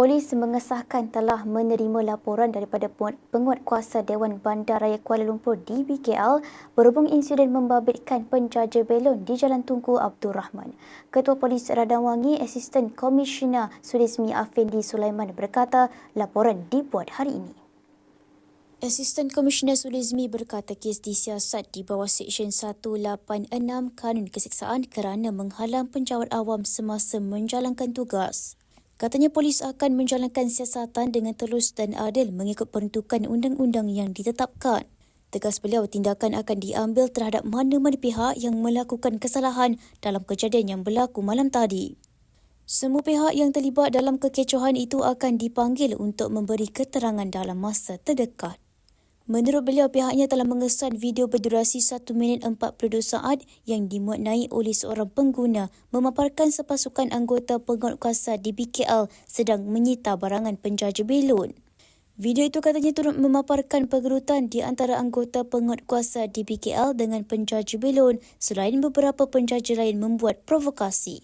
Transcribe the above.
Polis mengesahkan telah menerima laporan daripada penguat kuasa Dewan Bandar Raya Kuala Lumpur DBKL berhubung insiden membabitkan penjaja belon di Jalan Tunku Abdul Rahman. Ketua Polis Radang Wangi, Asisten Komisioner Sudismi Afendi Sulaiman berkata laporan dibuat hari ini. Asisten Komisioner Sulizmi berkata kes disiasat di bawah Seksyen 186 Kanun Keseksaan kerana menghalang penjawat awam semasa menjalankan tugas. Katanya polis akan menjalankan siasatan dengan telus dan adil mengikut peruntukan undang-undang yang ditetapkan. Tegas beliau tindakan akan diambil terhadap mana-mana pihak yang melakukan kesalahan dalam kejadian yang berlaku malam tadi. Semua pihak yang terlibat dalam kekecohan itu akan dipanggil untuk memberi keterangan dalam masa terdekat. Menurut beliau, pihaknya telah mengesan video berdurasi 1 minit 42 saat yang dimuatnai oleh seorang pengguna memaparkan sepasukan anggota penguatkuasa di BKL sedang menyita barangan penjaja belon. Video itu katanya turut memaparkan pergerutan di antara anggota penguatkuasa di BKL dengan penjaja belon selain beberapa penjaja lain membuat provokasi.